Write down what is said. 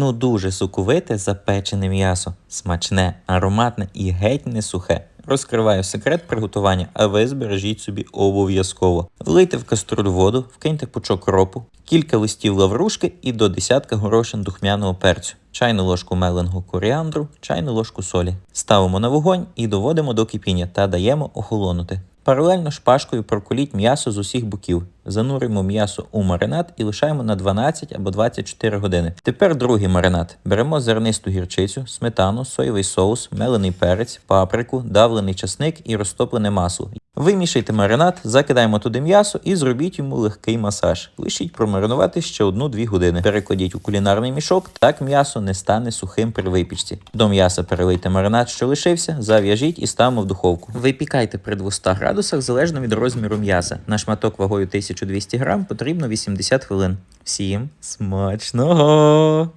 Ну дуже соковите запечене м'ясо, смачне, ароматне і геть не сухе. Розкриваю секрет приготування, а ви збережіть собі обов'язково. Влийте в каструлю воду, вкиньте пучок ропу, кілька листів лаврушки і до десятка горошин духмяного перцю, чайну ложку меленого коріандру, чайну ложку солі. Ставимо на вогонь і доводимо до кипіння та даємо охолонути. Паралельно шпажкою проколіть м'ясо з усіх боків. Зануримо м'ясо у маринад і лишаємо на 12 або 24 години. Тепер другий маринад. Беремо зернисту гірчицю, сметану, соєвий соус, мелений перець, паприку, давлений часник і розтоплене масло. Вимішайте маринад, закидаємо туди м'ясо і зробіть йому легкий масаж. Лишіть промаринувати ще 1-2 години. Перекладіть у кулінарний мішок, так м'ясо не стане сухим при випічці. До м'яса перелийте маринад, що лишився, зав'яжіть і ставимо в духовку. Випікайте при 200 градусах залежно від розміру м'яса. На шматок вагою 1200 грам потрібно 80 хвилин. Всім смачного!